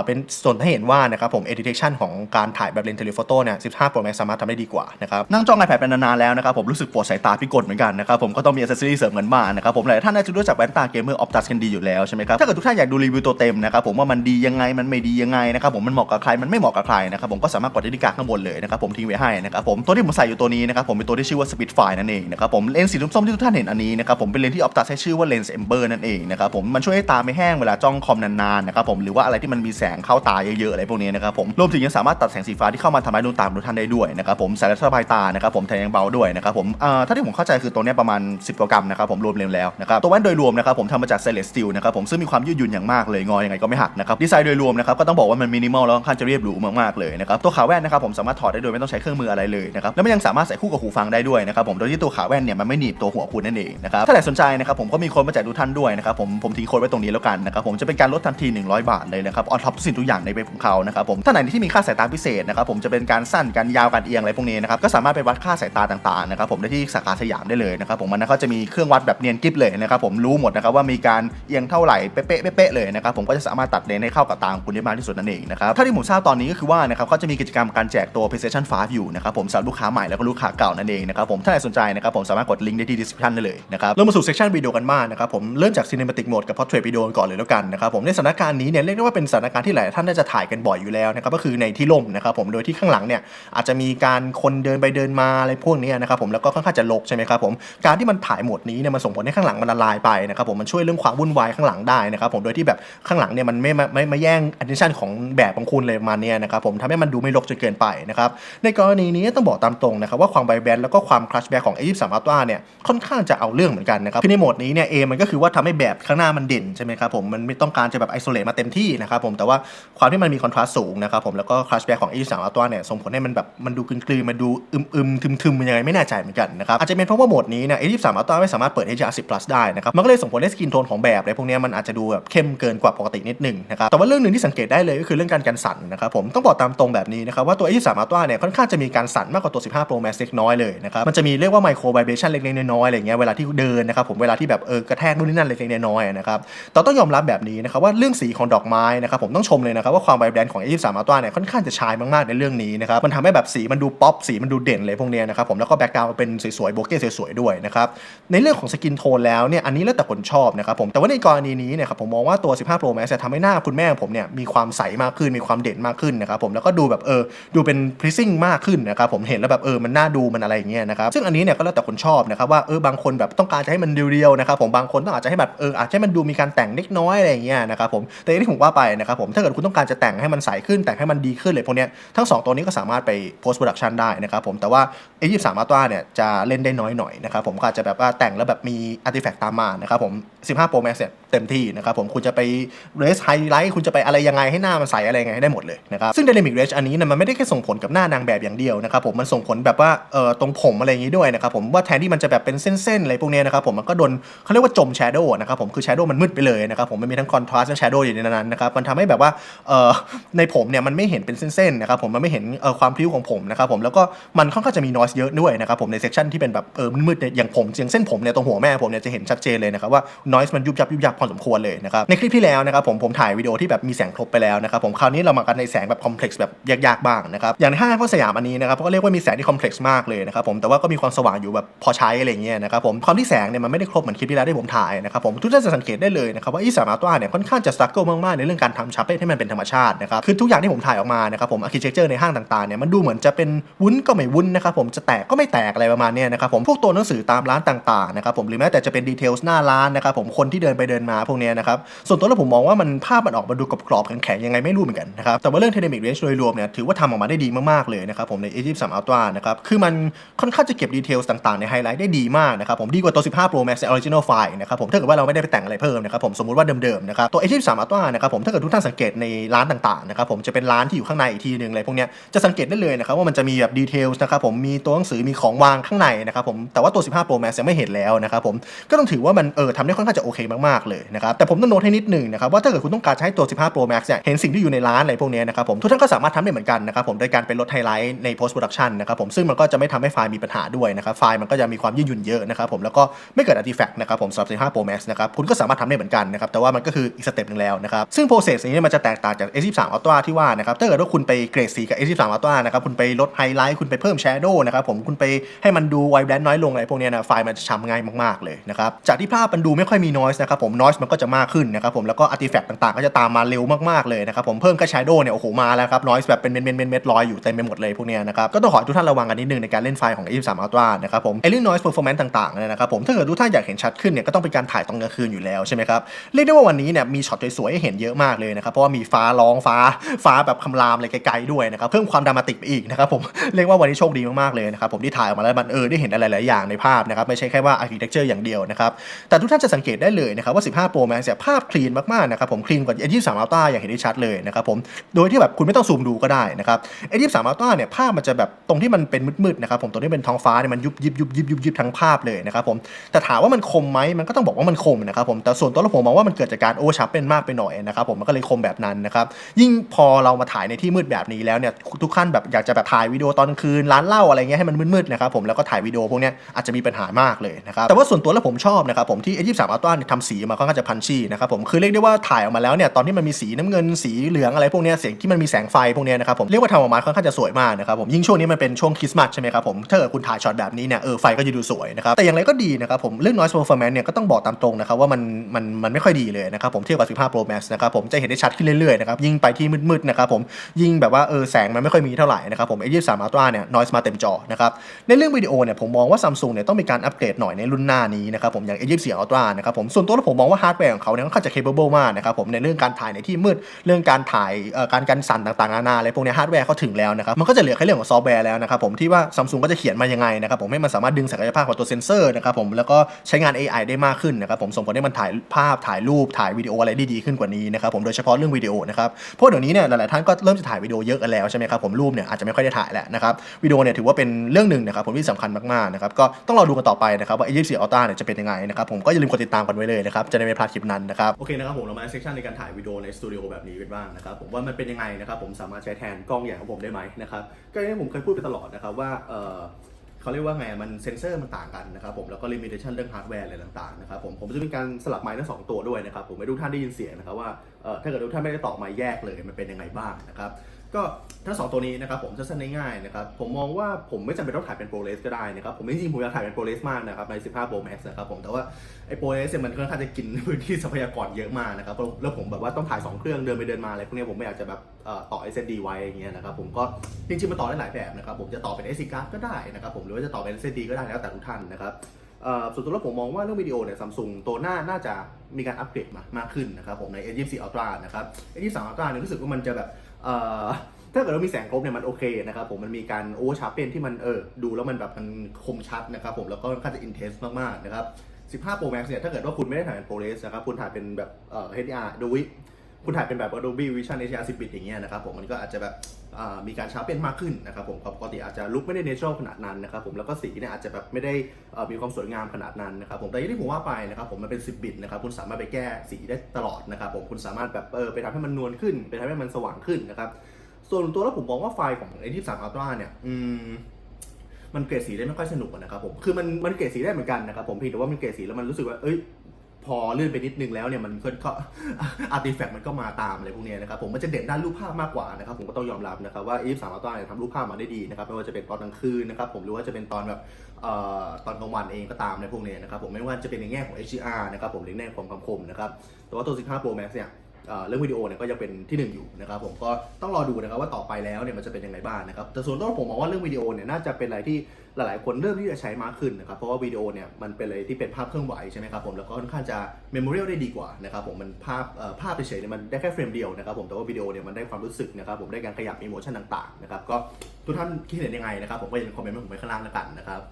Speaker 1: เป็นส่วนให้เห็นว่านะครับผม editation ของการถ่ายแบบเลนส์เทเลโฟโต้เนี่ย15 Pro Max สามารถทำได้ดีกว่านะครับนั่งจ้อง iPad เป็นนานๆแล้วนะครับผมรู้สึกปวดสายตาพิกลเหมือนกันนะครับผมก็ต้องมีอ c เซสซอรี่เสริมกันบ้างนะครับผมหลายท่านน่าจะรู้จักแว่นตาเกมเมอร์ออฟตัสกันดีอยู่แล้วใช่ไหมครับถ้าเกิดทุกท่านอยากดูรีวิวตัวเต็มนะครับผมว่ามันดียังไงมันไม่ดียังไงนะครับผมมันเหมาะกับใครมันไม่เหมาะกับใครนะครับผมก็สามารถกดที่กาข้างบนเลยนะครับผมทิ้งไว้ให้นะครับผมตัวที่ผมใส่อยู่ตัวนี้นะครับผมเป็นตัวที่ชื่อว่า Spitfire นั่นเองนะครับผมเลนส์สีส้มที่ทุกท่านเห็นอันนี้นะครับผมเป็นเลนส์ที่ออฟตัสให้ชื่อว่าเลนส์ Ember นั่นเองนะครับผมมันช่วยให้ตาไม่แห้งเวลาจ้องคอมนานๆนะครับผมหรือว่าอะไรที่มันมีแสงเข้าตาเยอะๆอะไรพวกนี้นะครับผมรวมถึงยังสามารถตัดแสงสีฟ้าที่เข้ามาทำร้ายดวงตาของทุกท่านได้ด้วยนะครับผมใส่แล้วสบายตานะครับผมแถมยังเบาด้วยนะครับผมเอ่อถ้าที่ผมเข้าใจคือตัวนี้ประมาณ10 กว่ากรัมนะครับผมรวมเลนแล้วนะครับตัวแว่นโดยรวมนะครับผมทำมาจาก stainless steel นะครับผมซึ่งมีความยืดหยุ่นอย่างมากเลยงอยังไงก็ไม่หักนะครับดีไซน์โดยรวมนะครับก็ต้องบอกว่ามันมินิมอลแล้วค่อนข้างจะเรียบหรูมากๆเลยนะครับตัวขาแว่นนะครับผมสามารถถอดได้โดยไม่ต้องใช้เครื่องมืออะไรเลยนะครับแล้วมันยังสามารถใส่คู่กับหูฟังได้ด้วยนะครับผมโดยที่ตัวขาแว่นเนี่ยมันไม่หนีบตัวหัวคุณนั่นเองนะครับถ้าใครสนใจนะครับผมก็มีโค้ดมาแจกทุกท่านด้วยนะครับผมผมทิ้งโค้ดไว้ตรงนี้แล้วกันนะครับผมจะเป็นการลดทันที 100 บาทเลยนะครับออนท็อปสิ่งทุกอย่างในเว็บของเขานะครับผมถ้าไหนที่มีค่าสายตาพิเศษนะครับผมจะเป็นการสั้นการยาวการเอียงอะไรพวกนี้นะครับก็สามารถไปวัดค่าสายตาต่างๆนะครับผมได้ที่สาขาสยามได้เลยนะครับผมมันนะเขาจะมีเครื่องวัดแบบเนียนกริบเลยนะครับผมรู้หมดนะครับว่ามีการเอียงเท่าไหร่เป๊ะๆเป๊ะๆเลยนะครับผมก็จะสามารถตัดเลนให้เข้ากับตาของคุณได้มากที่สุดนั่นเองนะครับถ้าที่ผมทราบตอนนี้ก็คือว่านะครับเขาจะมีกิจกรรมการแจกตัว PlayStation 5 อยู่นะครับผมสำหรับลูกค้าใหม่แล้วก็ลูกค้าเก่านั่นเองนะครับผมถ้าใครสนใจนะครับผมสามารถกดลิงก์ได้ที่ description ได้เลยนะครับเริ่มมาสู่ section วิดีโอกันบ้างนะครับผมเริ่มจาก cinematic mode กับ portrait video ก่อนเลยแล้วกันนะครับผมในสถานการณ์นี้เนี่ยเรียกได้ว่าเป็นสถานการณ์ที่หลายท่านน่าจะถ่ายกันบ่อยอยู่แล้วนะครับก็คือในที่ร่มนะครับผมโดยที่ข้างหลังเนี่ยอาจจะมีการคนเดินไปเดินมาอะไรพวกนี้นะครับผมแล้วก็ค่อนข้างจะรกใช่ไหมครับผมการที่มันถ่ายโหมดนี้เนี่ยมันส่งผลให้ข้างหลังมันละลายไปนะครับผมมันช่วยเรื่องความวุ่นวายข้างหลังได้นะครับผมโดยที่แบบข้างหลังเนี่ยมันไม่มาไม่มาแย่ง attention ของแบบของคุณเลยประมาณเนี้ยนะครับผมทำให้มันดูไม่รกจนเกินไปนะครับในกรณีนี้ต้องบอกตามตรงนะครับว่าความไบแบนแล้วก็ความคลัชแบ็กของ A23 Ultra เนี่ยค่อนข้างจะเอาเรื่องเหมือนกันนะครับคือในโหมดนี้เนี่ย A มันก็คือว่าทำให้แบบข้างหน้ามันเด่นใช่ไหมครับผมมันไม่ต้องการจะแบบไอโซเลตมาเต็มที่นะครับผมแต่ว่าความที่มันมีคอนทราสต์สูงนะครับผมแล้วก็คลัชแบ็กของ A23 Ultra เนี่ยส่งผลให้มันแบบมันดูกลืนๆมันดูอึมๆทึมๆมันยังไงไม่แน่ใจเหมือนกันนะครับอาจจะเป็นเพราะว่าโหมดนี้เนี่ย A23 Ultra ไม่สามารถเปิด HDR10 Plus ได้นะครับ มันก็เลยส่งผลให้สกินโทนของแบบอะไรพวกนี้มันอาจจะดูแบบเข้มเกินกว่าปกตินิดนึงนะครับ แต่ว่าเรื่องหนึ่งที่สังเกตได้เลยก็คือเรื่องการกันสั่นนะครับผม ต้องบอกตามตรงแบบนี้นะครับว่าตัว 23 Ultra เนี่ยค่อนข้างจะมีการสั่นมากกว่าตัว 15 Pro Max เล็กน้อยเลยนะครับ มันจะมีเรียกว่า micro vibration เล็กๆน้อยๆอะไรเงี้ยเวลาที่เดินนะครับผมเวลาที่แบบเออกระแทกนู่นนี่นั่นเล็กๆน้อยๆนะครับแต่ต้องยอมรับแบบนี้นะครับว่าเรื่องสีของดอกไม้นะครับผมต้องชมเลยนะครับว่าความไวแบรนด์ของ 23 Ultra เนี่ยค่อนข้างจะชายมากๆในเรื่องนี้นะครับมันทำให้แบบสีมันดูป๊อปสีมันดูเด่นเลยพวกเนี้ยนะครับผมแล้วก็แบ็กกราวด์เป็นสวยๆโบเก้สวยๆด้วยนะครันะครับในเรื่องของสกินโทนแล้วเนี่ยอันนี้แล้วแต่คนชอบนะครับผมแต่ว่าในกรณีนี้เนี่ยครับผมมองว่าตัว 15 Pro Max จะทำให้หน้าคุณแม่ผมเนี่ยมีความใสมากขึ้นมีความเด่นมากขึ้นนะครับผมแล้วก็ดูแบบเออดูเป็น pleasing มากขึ้นนะครับผมเห็นแล้วแบบเออมันน่าดูมันอะไรอย่างเงี้ยนะครับซึ่งอันนี้เนี่ยก็แล้วแต่คนชอบนะครับว่าเออบางคนแบบต้องการจะให้มันเรียวๆนะครับผมบางคนต้องอาจจะให้แบบเอออาจจะให้มันดูมีการแต่งเล็กน้อยอะไรอย่างเงี้ยนะครับผมแต่อย่างที่ผมว่าไปนะครับผมถ้าเกิดคุณต้องการจะแต่งให้มันใสขึ้นแต่งให้มันดีขึ้นเลยพวกเนี้ยทั้งสองตัวนี้ก็สามารถไป post production ได้นะครับผมแต่ว่า A23 Ultra เนี่ยจะเล่นได้น้อยหน่อยนะครับผมก็จะแบบว่าแต่งแล้วแบบมี artifact ตามมานะครับผม 15 Pro Max เนี่ยเต็มที่นะครับผมคุณจะไป raise highlight คุณจะไปอะไรยังไงให้หน้ามันใสอะไรยังไงให้ได้หมดเลยนะครับซึ่ง dynamic range อันนี้นี่ยมันไม่ได้แค่ส่งผลกับหน้านางแบบอย่างเดียวนะครับผมมันส่งผลแบบว่าเอ่อตรงผมอะไรอย่างงี้ด้วยนะครับผมว่าแทนที่มันจะแบบเป็นเส้นๆอะไรพวกเนี้ยนะครับผมมันก็โดนเขาเรียกว่าจม shadow นะครับผมคือ shadow มันมืดไปเลยนะครับผมมันมีทั้ง contrast และ shadow อยู่ในนั้นนะครับมันทำให้แบบว่าเอ่อในผมเนี่ยมันไม่เห็นเป็นเส้นๆนะครับผมมันไม่เห็นเอ่อความพลิ้วของผมนะครับผมแล้วก็มันค่อนข้างจะมี noise เยอะด้วยนะครับผมใน section ที่เป็นแบบเออมืดๆอย่างผมอย่างเส้นผมเนี่ยตรงหัวแม่ผมเนี่ยจะเห็นชัดเจนเลยนะครับว่า noise มันยุบยับยุบยับพอสมควรเลยนะครับในคลิปที่แล้วนะครับผมผมถ่ายวิดีโอที่แบบมีแสงครบไปแล้วนะครับผมคราวนี้เรามากันในแสงแบบคอมเพล็กซ์แบบยากๆบ้างนะครับอย่างในห้างข้อสยามอันนี้นะครับก็เรียกว่ามีแสงที่คอมเพล็กซ์มากเลยนะครับผมแต่ว่าก็มีความสว่างอยู่แบบพอใช้อะไรเงี้ยนะครับผมความที่แสงเนี่ยมันไม่ได้ครบเหมือนคลิปที่แล้วที่ผมถ่ายนะครับผมทุกท่านจะสังเกตได้เลยนะครับว่าอีสามอัลตร้าเนี่ยค่อนข้างจะสตรัคเกิลมากๆในเรื่องการทำชาร์ปเให้มันเป็นธรรมชาตินะครับคือทุกอย่างที่ผมถ่ายออกมานะครับผมอาร์เคเจอร์ในห้างต่างๆเนี่ยมันดูเหมือนจะเป็นวุ้นก็ไม่วุ้นนะครับผมจะแตกก็ไม่แตกอะไรประมาณเนี้ยนะครับผมพวกตัวหนังสือตามร้านานต่างๆนะครับผมหรือแม้แต่จะเป็นดีเทลหน้าร้านนะครับผมคนที่เดินไปเดินมาพวกนี้นะครับส่วนตัวแล้วผมมองว่ามันภาพมันออกมาดูกรอบๆแข็งๆยังไงไม่รู้เหมือนกันนะครับแต่ว่าเรื่อง dynamic range โดยรวมเนี่ยถือว่าทำออกมาได้ดีมากๆเลยนะครับผมใน A23 Ultra นะครับคือมันค่อนข้างจะเก็บดีเทลต่างๆในไฮไลท์ได้ดีมากนะครับผมดีกว่าตัว 15 Pro Max original file นะครับผมถ้าเกิดว่าเราไม่ได้ไปแต่งอะไรเพิ่มนะครับผมสมมติว่าเดิมๆนะครับตัว A23 Ultra นะครับผมถ้าเกิดทุกท่านสังเกตในร้านต่างๆนะครับผมจะเป็นร้านที่อยู่ข้างในอีกทีนึงอะไรพวกเนี้ยจะสังเกตได้เลยนะครับว่ามันจะมีแบบดีเทลนะครับผมมีตัวหนังสือมีของวางข้างในนะครับผมแต่ว่าตัว 15 Pro Max ยังไม่เห็นแล้วนะครับผมก็ต้องถือว่ามันเออทำได้ค่อนข้างจะโอเคมากๆเลยนะครับแต่ผมต้องโน้ตให้นิดหนึ่งนะครับว่าถ้าเกิดคุณต้องการจะให้ตัว 15 Pro Max เนี่ยเห็นสิ่งที่อยู่ในร้านอะไรพวกเนี้ยนะครับผมทุกท่านก็สามารถทำได้เหมือนกันนะครับผมโดยการไปลดไฮไลท์ใน post production นะครับผมซึ่งมันก็จะไม่ทำให้ไฟล์มีปัญหาด้วยนะครับไฟล์มันก็จะมีความยืดหยุ่นเยอะนะครับผมแล้วก็ไม่เกิด artifact นะครับผมสำหรับ15 Pro Max นะครับคุณก็สามารถทำได้เหมือนกันนะครับแต่ว่ามันก็คืออีกสเต็ปหนึ่งแล้วนะครับซึ่ง process นี้มันจะแตกต่างจาก S23 Ultra ที่ว่านะครับถ้าเกิดว่าคุณไปเกรดสีกับ S23 Ultra นะครับคุณไปลดไฮไลท์คุณไปเพิ่ม shadow นะครับผมคุณไปให้มันดู white balance น้อยลงอะไรพวกนี้นะไฟล์มันจะช้ำง่ายมากๆเลยนะครับจากที่ภาพมันดูไม่ค่อยมี noise นะครับผม noise มันก็จะมากขึ้นนะครับผมแล้วก็ artifact ต่างๆ ก็จะตามมาเร็วมากๆเลยนะครับผมเพิ่มแค่ shadow เนี่ยโอ้โหมาแล้วครับ noise แบบเป็นเม็ดเม็ดเม็ดลอยอยู่เต็มไปหมดเลยพวกเนี้ยนะครับก็ต้องขอทุกท่านระวังกันนิดนึงในการเล่นไฟล์ของ A23 Ultra นะครับผมไอ้เรื่อง noise performance ต่างๆเนี่ยนะครับผมถ้าเกิดทุกท่านอยากเห็นชัดขึ้นเนี่ยก็ต้องเป็นการถ่ายตอนกลางคืนอยู่แล้วใช่ไหมครับเรียกได้ว่าวันนี้เนี่ยมีช็อตสวยๆให้เห็นเยอะมากเลยนะครับเพราะว่ามีฟ้าร้องฟ้าฟ้าแบบคำรามอะไรไกลๆด้วยนะครับเพิ่มความดรามาติกไปอีกนะครับผมเรียกว่าวันนี้โชคดีมากๆเลยนะครับผมที่ถ่ายออกมาแล้วมันเออได้เห็นอะไรหลายอย่างในภาพนะครับไม่ใช่แค่ว่า architecture อย่างเดียวนะครับ แต่ทุกท่านจะสังเกตได้เลยนะครับว่า 15 Pro Max เนี่ยภาพคลีนมากๆนะครับผมคลีนกว่า A23 Ultra อย่างเห็นได้ชัดเลยนะครับผมโดยที่แบบคุณไม่ต้องซูมดูก็ได้นะครับ A23 Ultra เนี่ยภาพมันจะแบบตรงที่มันเป็นมืดๆนะครับผมตรงที่เป็นท้องฟ้าเนี่ยมันยุบยิบยุบยิบยุบยิบทั้งภาพเลยนะครับผมแต่ถามว่ามันคมไหมมันก็ต้องบอกว่ามันคมนะครับผมแต่ส่วนตัวผมมองว่ามันเกิดจากการโอชาร์ปเป็นมากไปหน่อยนะครับผมมันก็เลยคมแบบนั้นนะครับยิ่งพอเรามาถ่ายในที่มืดแบบนี้แล้วเนี่ยทุกท่านแบบอยากจะแบบถ่ายวิดีโอตอนกลางคืนร้านเหล้าอะไรเงี้ยให้มันมืดๆนะครับผมแล้วก็ถ่ายวิดีโอพวกเนี้ยอาจจะมีปัญหามากเลยนะครับแต่ว่าส่วนตัวแล้วผมชอบนะครับผมที่ A23 Ultra เนี่ยทำสีมาค่อนข้างจะพันชี่นะครับผมคือเรียกได้ว่าถ่ายออกมาแล้วเนี่ยตอนที่มันมีสีน้ำเงินสีเหลืองอะไรพวกเนี้ยเสียงที่มันมีแสงไฟพวกเนี้ยนะครับผมเรียกว่าทำออกมาค่อนข้างจะสวยมากนะครับผมยิ่งช่วงนี้มันเป็นช่วงคริสต์มาสใช่ไหมครับผมถ้าเกิดคุณถ่ายช็อตแบบนี้เนี่ยเออไฟก็จะดูสวยนะครับแต่อย่างไรก็ดีนะครับผมเรื่อง noise performance เนี่ยก็ต้องบอกตามตรงนะครับว่ามันมันมันไม่ค่อยดีเลยนะครับผมเทียบกับ 15 Pro Max นะครับผมจะเห็นได้ชัดขึ้นเรื่อยๆนะครับยิ่งไปที่มืดๆนะครับผมยิ่งแบบว่าเออแสงมันไม่ค่อยมีเท่าไหร่นะครับผม A23 Ultra เนี่ย noise มาเต็มจอนะครับในเรื่องวิดีโอเนี่ยผมมองว่า Samsung เนี่ยต้องมีการการอัปเกรดหน่อยในรุ่นหน้านี้นะครับผมอย่าง A24 Ultra นะครับผมส่วนตัวแล้วผมมองว่าฮาร์ดแวร์ของเขาเนี่ยค่อนข้างจะ capable มากนะครับผมในเรื่องการถ่ายในที่มืดเรื่องการถ่ายการกันสั่นต่างๆนานาอะไรพวกนี้ฮาร์ดแวร์เขาถึงแล้วนะครับมันก็จะเหลือแค่เรื่องของซอฟต์แวร์แล้วนะครับผมที่ว่า Samsung ก็จะเขียนมายังไงนะครับผมให้มันสามารถดึงศักยภาพของตัวเซนเซอร์นะครับผมแล้วก็ใช้งาน AI ได้มากขึ้นนะครับผมส่งผลให้มันถ่ายภาพถ่ายรูปถ่ายวิดีโออะไรได้ดีขึ้นกว่านี้นะครับผมโดยเฉพาะเรื่องวิดีโอนะครับเพราะเดี๋ยวนี้เนี่ยหลายๆท่านก็เริ่มจะถ่ายวิดีโอเยอะกันแล้วใช่ไหมครับผมรูปเนี่ยอาจจะไม่ค่อยได้ถ่ายแล้วนะครับวิดีโอเนี่ยถือว่าเป็นเรื่องหนึ่งนะครับผมที่สำคัญมากๆนะครับก็ต้องรอดูกันต่อไปนะครับว่า A24 Ultra เนี่ยจะเป็นยังไงนะครับผมก็อย่าลืมกดติดตามกันไว้เลยนะครับจะได้ไม่พลาดคลิปนั้นนะครับโอเคนะครับผมเรามาเซสชันในการถ่ายวิดีโอในสตูดิโอแบบนี้กันบ้างนะครับผมว่ามันเป็นยังไงนะครับผมสามารถใช้แทนกล้องใหญ่ของผมได้ไหมนะครับก็อย่างที่ผมเคยพูดไปตลอดนะครับว่าเออเขาเรียกว่าไงมันเซนเซอร์มันต่างกันนะครับผมแล้วก็ลิมิเ t ชันเรื่องฮาร์ดแวร์อะไรต่างๆนะครับผมผมจะมีการสลับไมค์ทั้งสองตัวด้วยนะครับผมให้ทุกท่านได้ยินเสียงนะครับว่าเออถ้าเกิดทุกท่านไม่ได้ต่อไมค์แยกเลยมันเป็นยังไงบ้างนะครับ ก็ทั้งสองตัวนี้นะครับผมจะสั้นง่ายๆนะครับผมมองว่าผมไม่จำเป็นต้องถ่ายเป็นโปรเลสก็ได้นะครับผมจริงๆผมอยากถ่ายเป็นโปรเลสมากนะครับใน 15 Pro Max นะครับผมแต่ว่าไอ้โปรเลสเนี่ยมันค่อนข้างจะกินพื้นที่ทรัพยากรเยอะมากนะครับแล้วผมแบบว่าต้องถ่ายสองเครื่องเดินไปเดินมาอะไรพวกนี้ผมไม่อยากจะแบบเอ่อต่อ SSD ไว้อย่างเงี้ยนะครับผมก็จริงๆมันต่อได้หลายแบบนะครับผมจะต่อเป็น SD card ก็ได้นะครับผมหรือว่าจะต่อเป็น SSD ก็ได้แล้วแต่ทุกท่านนะครับส่วนตัวแล้วผมมองว่าเรื่องวิดีโอเนี่ยซัมซุงตัวหน้าน่าจะมีการอัปเกรดมามากขึ้นนะครับผมใน A24 Ultra นะครับ A23 Ultra เนี่ยรู้สึกว่ามันจะแบบ ถ้าเกิดว่ามีแสงครบเนี่ยมันโอเคนะครับผมมันมีการโอเวอร์ชาร์เปนที่มันเออดูแล้วมันแบบมันคมชัดนะครับผมแล้วก็ค่อนข้างจะอินเทนส์มากๆนะครับ15 Pro Max เนี่ยถ้าเกิดว่าคุณไม่ได้ถ่ายเป็นโปรเรสนะครับคุณถ่ายเป็นแบบเอ่อ HDR ดูวิคุณถ่ายเป็นแบบ Adobe Vision HDR 10 bit อย่างเงี้ยนะครับผมมันก็อาจจะแบบ มีการชาร์ปเป็นมากขึ้นนะครับผมปกติอาจจะลุกไม่ได้เนเชอรัลขนาดนั้นนะครับผมแล้วก็สีเนี่ยอาจจะแบบไม่ได้มีความสวยงามขนาดนั้นนะครับผมแต่อย่างที่ผมว่าไปนะครับผมมันเป็น 10 บิตนะครับคุณสามารถไปแก้สีได้ตลอดนะครับผมคุณสามารถแบบเออไปทำให้มันนวลขึ้น ไปทำให้มันสว่างขึ้นนะครับส่วนตัวแล้วผมมองว่าไฟของ A23 Ultra เนี่ยอืมมันเกรดสีได้ไม่ค่อยสนุกนะครับผม คือมันมันเกรดสีได้เหมือนกันนะครับผมเพียงแต่ว่ามันเกรดสีแล้วมันรู้สึกว่า เอ้ย พ
Speaker 2: อเลื่อนไปนิดนึงแล้วเนี่ยมันก็ก็อาร์ติแฟกต์มันก็มาตามอะไรพวกนี้นะครับผมมันจะเด่นด้านรูปภาพมากกว่านะครับผมก็ต้องยอมรับนะครับว่าอีฟสามอัลตร้าเนี่ยทำรูปภาพมาได้ดีนะครับไม่ว่าจะเป็นตอนกลางคืนนะครับผมหรือว่าจะเป็นตอนแบบเอ่อตอนกลางวันเองก็ตามในพวกนี้นะครับผมไม่ว่าจะเป็นในแง่ของ HDR นะครับผมหรือในแง่ของความคมนะครับแต่ว่าตัว 15 Pro Max เนี่ย เรื่องวิดีโอเนี่ยก็ยังเป็นที่หนึ่งอยู่นะครับผมก็ต้องรอดูนะครับว่าต่อไปแล้วเนี่ยมันจะเป็นยังไงบ้างนะครับแต่ส่วนตัวผมมองว่าเรื่องวิดีโอเนี่ยน่าจะเป็นอะไรที่หลาย ๆ คนเริ่มที่จะใช้มากขึ้นนะครับเพราะว่าวิดีโอเนี่ยมันเป็นอะไรที่เป็นภาพเคลื่อนไหวใช่ไหมครับผมแล้วก็ค่อนข้างจะเมมโมเรียลได้ดีกว่านะครับผมมันภาพภาพเฉยๆเนี่ยมันได้แค่เฟรมเดียวนะครับผมแต่ว่าวิดีโอเนี่ยมันได้ความรู้สึกนะครับผมได้การขยับอิโมชันต่างๆนะครับก็ทุกท่านคิดเห็นยังไงนะครับผมก็อย่าลืมคอมเมนต์มาผมไว้ข้างล่างแล้วกันนะครับ